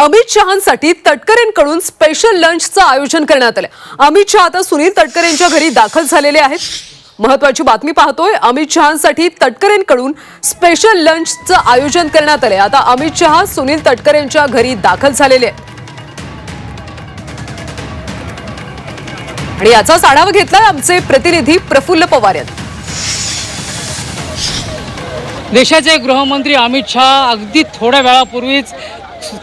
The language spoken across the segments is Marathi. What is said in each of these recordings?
अमित शहांसाठी तटकरेंकडून स्पेशल लंचचं आयोजन करण्यात आलं अमित शहा आता सुनील तटकरेंच्या घरी दाखल झालेले आहेत. महत्वाची बातमी पाहतोय अमित शहांसाठी तटकरेंकडून स्पेशल लंचचं आयोजन करण्यात आलंय. आता अमित शहा सुनील तटकरेंच्या घरी दाखल झालेले आहेत. आणि याचाच आढावा घेतलाय आमचे प्रतिनिधी प्रफुल्ल पवार यांनी. देशाचे गृहमंत्री अमित शहा अगदी थोड्या वेळापूर्वीच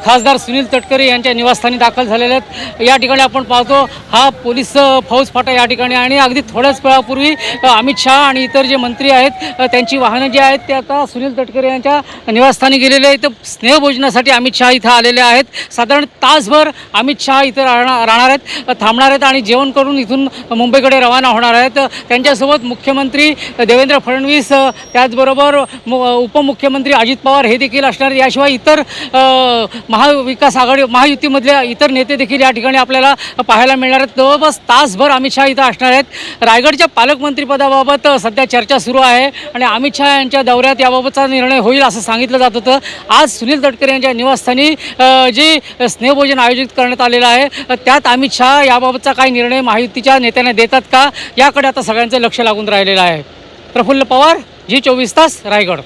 खासदार सुनील तटकरे यांच्या निवासस्थानी दाखल झालेले आहेत. या ठिकाणी आपण पाहतो हा पोलीस फौज फाटा या ठिकाणी आणि अगदी थोड्याच वेळापूर्वी अमित शहा आणि इतर जे मंत्री आहेत त्यांची वाहनं जी आहेत ते आता सुनील तटकरे यांच्या निवासस्थानी गेलेले आहेत. स्नेहभोजनासाठी अमित शहा इथं आलेले आहेत. साधारण तासभर अमित शहा इथं राहणार राहणार आहेत थांबणार आहेत आणि जेवण करून इथून मुंबईकडे रवाना होणार आहेत. त्यांच्यासोबत मुख्यमंत्री देवेंद्र फडणवीस त्याचबरोबर उपमुख्यमंत्री अजित पवार हे देखील असणार याशिवाय इतर महाविकास आघाडी महायुतीमधल्या इतर नेते देखील या ठिकाणी आपल्याला पाहायला मिळणार आहेत. जवळपास तासभर अमित शहा इथं असणार आहेत. रायगडच्या पालकमंत्रीपदाबाबत सध्या चर्चा सुरू आहे आणि अमित शहा यांच्या दौऱ्यात याबाबतचा निर्णय होईल असं सांगितलं जात होतं. आज सुनील तटकरे यांच्या निवासस्थानी जे स्नेहभोजन आयोजित करण्यात आलेलं आहे त्यात अमित शहा याबाबतचा काही निर्णय महायुतीच्या नेत्यांना देतात का? याकडे आता सगळ्यांचं लक्ष लागून राहिलेलं आहे. प्रफुल्ल पवार जी चोवीस तास रायगड.